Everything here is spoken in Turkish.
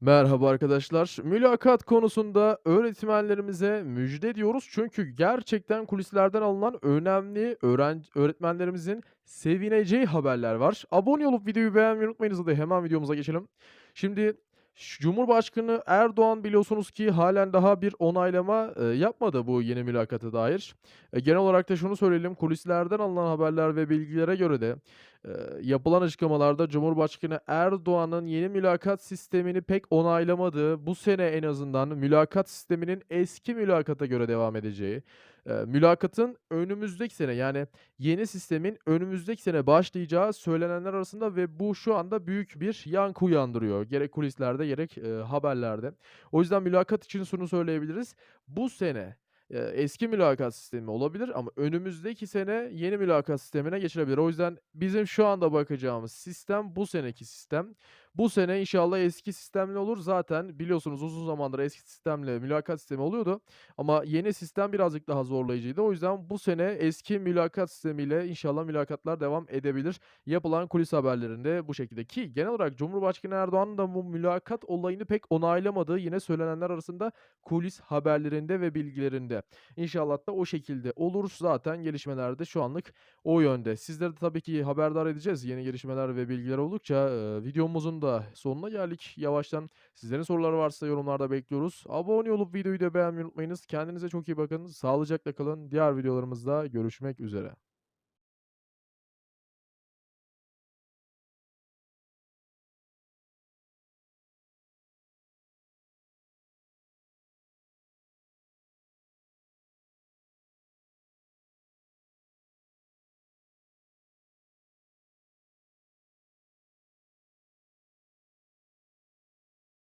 Merhaba arkadaşlar. Mülakat konusunda öğretmenlerimize müjde diyoruz. Çünkü gerçekten kulislerden alınan önemli öğrenci öğretmenlerimizin sevineceği haberler var. Abone olup videoyu beğenmeyi unutmayınız. Hadi hemen videomuza geçelim. Şimdi Cumhurbaşkanı Erdoğan biliyorsunuz ki halen daha bir onaylama e, yapmadı bu yeni mülakata dair. E, genel olarak da şunu söyleyelim. Kulislerden alınan haberler ve bilgilere göre de yapılan açıklamalarda Cumhurbaşkanı Erdoğan'ın yeni mülakat sistemini pek onaylamadığı, bu sene en azından mülakat sisteminin eski mülakata göre devam edeceği, eee, mülakatın önümüzdeki sene yani yeni sistemin önümüzdeki sene başlayacağı söylenenler arasında ve bu şu anda büyük bir yankı uyandırıyor. Gerek kulislerde gerek, eee, haberlerde. O yüzden mülakat için şunu söyleyebiliriz. Bu sene Eski mülakat sistemi olabilir ama önümüzdeki sene yeni mülakat sistemine geçilebilir. O yüzden bizim şu anda bakacağımız sistem bu seneki sistem. Bu sene inşallah eski sistemle olur. Zaten biliyorsunuz uzun zamandır eski sistemle mülakat sistemi oluyordu ama yeni sistem birazcık daha zorlayıcıydı. O yüzden bu sene eski mülakat sistemiyle inşallah mülakatlar devam edebilir. Yapılan kulis haberlerinde bu şekilde ki genel olarak Cumhurbaşkanı Erdoğan'ın da bu mülakat olayını pek onaylamadığı yine söylenenler arasında kulis haberlerinde ve bilgilerinde. İnşallah da o şekilde olur. Zaten gelişmeler de şu anlık o yönde. Sizleri de tabii ki haberdar edeceğiz yeni gelişmeler ve bilgiler oldukça. Videomuzun da sonuna geldik yavaştan. Sizlerin soruları varsa yorumlarda bekliyoruz. Abone olup videoyu da beğenmeyi unutmayınız. Kendinize çok iyi bakın. Sağlıcakla kalın. Diğer videolarımızda görüşmek üzere.